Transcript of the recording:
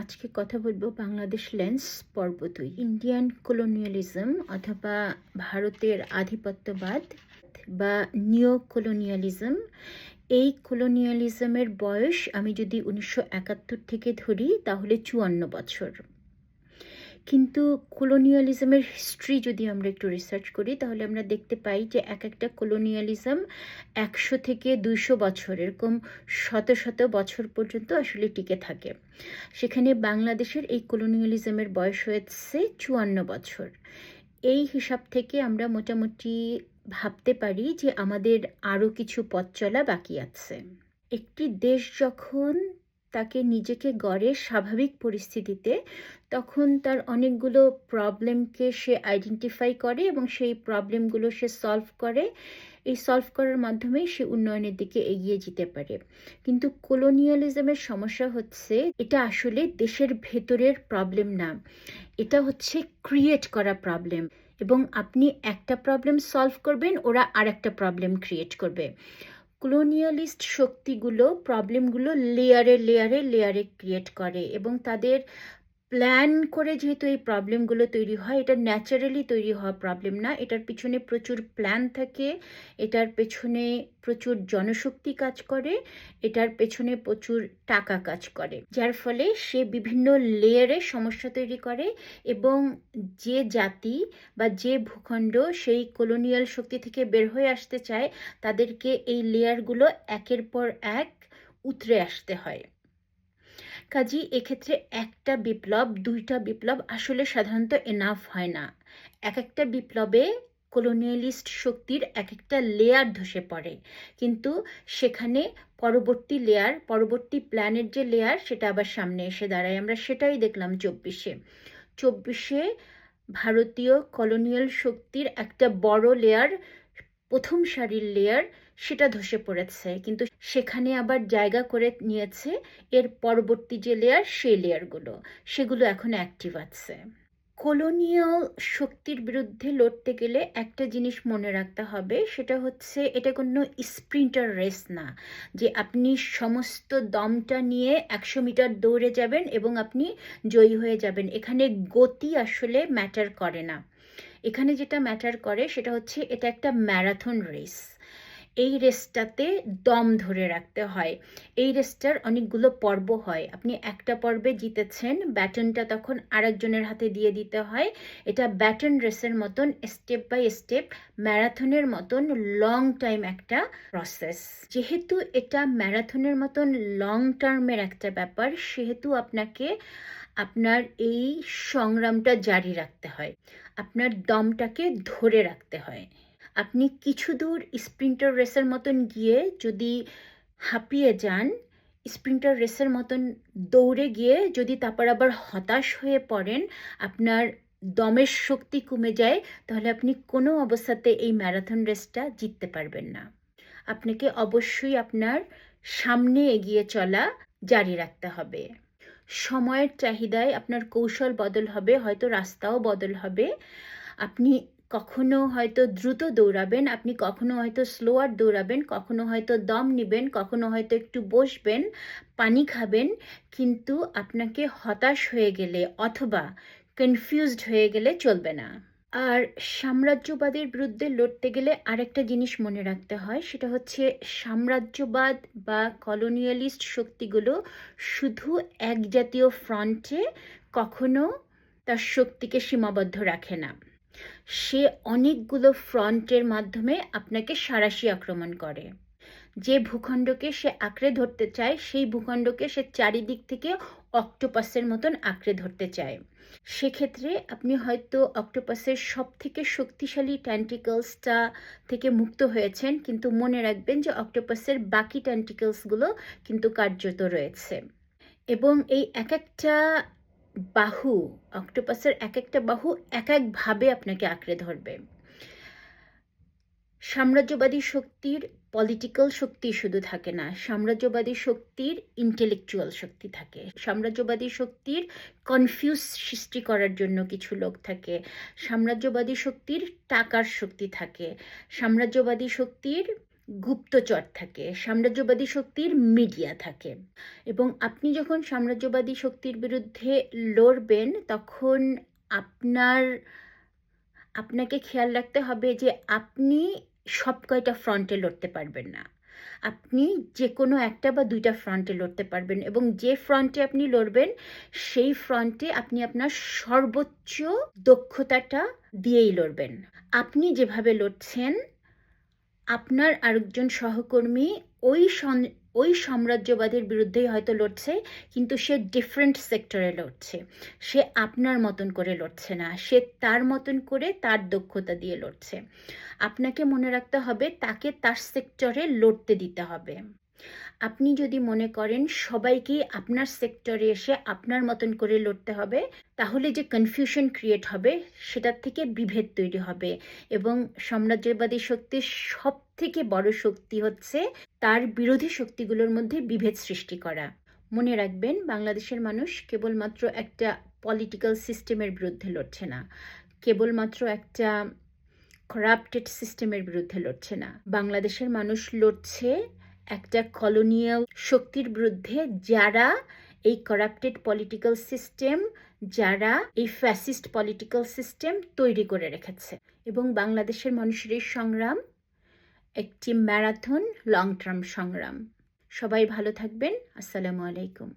আজকে কথা বলব বাংলাদেশ লেন্স পর্ব দুই ইন্ডিয়ান কলোনিয়ালিজম অথবা ভারতের আধিপত্যবাদ বা নিও কলোনিয়ালিজম এই কলোনিয়ালিজমের বয়স আমি যদি উনিশশো একাত্তর থেকে ধরি, তাহলে চুয়ান্ন বছর। কিন্তু কলোনিয়ালিজমের হিস্ট্রি যদি আমরা একটু রিসার্চ করি, তাহলে আমরা দেখতে পাই যে এক একটা কলোনিয়ালিজম একশো থেকে দুইশো বছর, এরকম শত শত বছর পর্যন্ত আসলে টিকে থাকে। সেখানে বাংলাদেশের এই কলোনিয়ালিজমের বয়স হয়েছে চুয়ান্ন বছর। এই হিসাব থেকে আমরা মোটামুটি ভাবতে পারি যে আমাদের আরও কিছু পথ চলা বাকি আছে। একটি দেশ যখন তাকে নিজেকে গড়ে স্বাভাবিক পরিস্থিতিতে, তখন তার অনেকগুলো প্রবলেমকে সে আইডেন্টিফাই করে এবং সেই প্রবলেমগুলো সে সলভ করে। এই সলভ করার মাধ্যমেই সে উন্নয়নের দিকে এগিয়ে যেতে পারে। কিন্তু কলোনিয়ালিজমের সমস্যা হচ্ছে, এটা আসলে দেশের ভেতরের প্রবলেম না। এটা হচ্ছে ক্রিয়েট করা প্রবলেম এবং আপনি একটা প্রবলেম সলভ করবেন, ওরা আর একটা প্রবলেম ক্রিয়েট করবে। কলোনিয়ালিস্ট শক্তিগুলো প্রবলেমগুলো লেয়ারে লেয়ারে লেয়ারে ক্রিয়েট করে এবং তাদের প্ল্যান করে যেহেতু এই প্রবলেমগুলো তৈরি হয়, এটা ন্যাচারালি তৈরি হওয়া প্রবলেম না। এটার পিছনে প্রচুর প্ল্যান থাকে, এটার পেছনে প্রচুর জনশক্তি কাজ করে, এটার পেছনে প্রচুর টাকা কাজ করে। যার ফলে সে বিভিন্ন লেয়ারে সমস্যা তৈরি করে এবং যে জাতি বা যে ভূখণ্ড সেই কলোনিয়াল শক্তি থেকে বের হয়ে আসতে চায়, তাদেরকে এই লেয়ারগুলো একের পর এক উতরে আসতে হয়। কাজী, এক্ষেত্রে একটা বিপ্লব, দুইটা বিপ্লব আসলে সাধারণত এনাফ হয় না। এক একটা বিপ্লবে কলোনিয়ালিস্ট শক্তির এক একটা লেয়ার ধসে পড়ে। কিন্তু সেখানে পরবর্তী লেয়ার পরবর্তী প্ল্যানের যে লেয়ার সেটা আবার সামনে এসে দাঁড়ায়। আমরা সেটাই দেখলাম চব্বিশে। চব্বিশে ভারতীয় কলোনিয়াল শক্তির একটা বড় লেয়ার প্রথম সারির লেয়ার সেটা ধসে পড়েছে। কিন্তু সেখানে আবার জায়গা করে নিয়েছে এর পরবর্তী যে লেয়ার সেই লেয়ারগুলো সেগুলো এখন অ্যাক্টিভ আছে। কলোনিয়াল শক্তির বিরুদ্ধে লড়তে গেলে একটা জিনিস মনে রাখতে হবে, সেটা হচ্ছে এটা কোনো স্প্রিন্টার রেস না, যে আপনি সমস্ত দমটা নিয়ে একশো মিটার দৌড়ে যাবেন এবং আপনি জয়ী হয়ে যাবেন। এখানে গতি আসলে ম্যাটার করে না। এখানে যেটা ম্যাটার করে সেটা হচ্ছে এটা একটা ম্যারাথন রেস এই রেসটাতে দম ধরে রাখতে হয়। এই রেসটার অনেকগুলো পর্ব হয়। আপনি একটা পর্বে জিতেছেন ব্যাটনটা তখন আরেকজনের হাতে দিয়ে দিতে হয়। এটা ব্যাটন রেসের মতন স্টেপ বাই স্টেপ ম্যারাথনের মতন লং টাইম একটা প্রসেস যেহেতু এটা ম্যারাথনের মতন লং টার্মের একটা ব্যাপার, সেহেতু আপনাকে আপনার এই সংগ্রামটা জারি রাখতে হয়। আপনার দমটাকে ধরে রাখতে হয়। আপনি কিছু দূর স্প্রিন্টার রেসের মতন গিয়ে যদি হাঁপিয়ে যান, স্প্রিন্টার রেসের মতন দৌড়ে গিয়ে যদি তারপর আবার হতাশ হয়ে পড়েন, আপনার দমের শক্তি কমে যায়, তাহলে আপনি কোনো অবস্থাতে এই ম্যারাথন রেসটা জিততে পারবেন না। আপনাকে অবশ্যই আপনার সামনে এগিয়ে চলা জারি রাখতে হবে। সময়ের চাহিদায় আপনার কৌশল বদল হবে, হয়তো রাস্তাও বদল হবে। আপনি কখনো হয়তো দ্রুত দৌড়াবেন, আপনি কখনো হয়তো স্লোয়ার দৌড়াবেন, কখনো হয়তো দম নেবেন, কখনো হয়তো একটু বসবেন, পানি খাবেন, কিন্তু আপনাকে হতাশ হয়ে গেলে অথবা কনফিউজড হয়ে গেলে চলবে না। আর সাম্রাজ্যবাদের বিরুদ্ধে লড়তে গেলে আরেকটা জিনিস মনে রাখতে হয়, সেটা হচ্ছে সাম্রাজ্যবাদ বা কলোনিয়ালিস্ট শক্তিগুলো শুধু এক জাতীয় ফ্রন্টে কখনো তার শক্তিকে সীমাবদ্ধ রাখে না। সে অনেকগুলো ফ্রন্টের মাধ্যমে আপনাকে সারাশি আক্রমণ করে। যে ভূখণ্ডকে সে আঁকড়ে ধরতে চায়, সেই ভূখণ্ডকে সে চারিদিক থেকে অক্টোপাসের মতন আঁকড়ে ধরতে চায়। সেক্ষেত্রে আপনি হয়তো অক্টোপাসের সব থেকে শক্তিশালী ট্যান্টিকলসটা থেকে মুক্ত হয়েছেন, কিন্তু মনে রাখবেন যে অক্টোপাসের বাকি ট্যান্টিকলসগুলো কিন্তু কার্যত রয়েছে। এবং এই এক একটা বাহু, অক্টোপাসের এক একটা বাহু এক একভাবে আপনাকে আঁকড়ে ধরবে। সাম্রাজ্যবাদী শক্তির পলিটিক্যাল শক্তি শুধু থাকে না, সাম্রাজ্যবাদী শক্তির ইন্টেলেকচুয়াল শক্তি থাকে। সাম্রাজ্যবাদী শক্তির কনফিউজ সৃষ্টি করার জন্য কিছু লোক থাকে। সাম্রাজ্যবাদী শক্তির টাকার শক্তি থাকে। সাম্রাজ্যবাদী শক্তির গুপ্তচর থাকে, সাম্রাজ্যবাদী শক্তির মিডিয়া থাকে। এবং আপনি যখন সাম্রাজ্যবাদী শক্তির বিরুদ্ধে লড়বেন, তখন আপনার, আপনাকে খেয়াল রাখতে হবে যে আপনি সব কয়টা ফ্রন্টে লড়তে পারবেন না। আপনি যে কোনো একটা বা দুইটা ফ্রন্টে লড়তে পারবেন এবং যে ফ্রন্টে আপনি লড়বেন, সেই ফ্রন্টে আপনি আপনার সর্বোচ্চ দক্ষতাটা দিয়েই লড়বেন। আপনি যেভাবে লড়ছেন আপনার আরেকজন সহকর্মী ওই ওই সাম্রাজ্যবাদের বিরুদ্ধেই হয়তো লড়ছে, কিন্তু সে ডিফারেন্ট সেক্টরে লড়ছে। সে আপনার মতন করে লড়ছে না। সে তার মতন করে তার দক্ষতা দিয়ে লড়ছে। আপনাকে মনে রাখতে হবে, তাকে তার সেক্টরে লড়তে দিতে হবে। আপনি যদি মনে করেন সবাইকে আপনার সেক্টরে এসে আপনার মতন করে লড়তে হবে, তাহলে যে কনফিউশন ক্রিয়েট হবে সেটার থেকে বিভেদ তৈরি হবে এবং সাম্রাজ্যবাদী শক্তির সব থেকে বড় শক্তি হচ্ছে তার বিরোধী শক্তিগুলোর মধ্যে বিভেদ সৃষ্টি করা। মনে রাখবেন, বাংলাদেশের মানুষ কেবলমাত্র একটা পলিটিক্যাল সিস্টেমের বিরুদ্ধে লড়ছে না। কেবলমাত্র একটা করাপ্টেড সিস্টেমের বিরুদ্ধে লড়ছে না। বাংলাদেশের মানুষ লড়ছে একটা কলোনিয়াল শক্তির বিরুদ্ধে যারা এই করাপ্টেড পলিটিক্যাল সিস্টেম যারা এই ফ্যাসিস্ট পলিটিক্যাল সিস্টেম তৈরি করে রেখেছে। এবং বাংলাদেশের মানুষের এই সংগ্রাম একটি ম্যারাথন লং টার্ম সংগ্রাম। সবাই ভালো থাকবেন। আসসালামু আলাইকুম।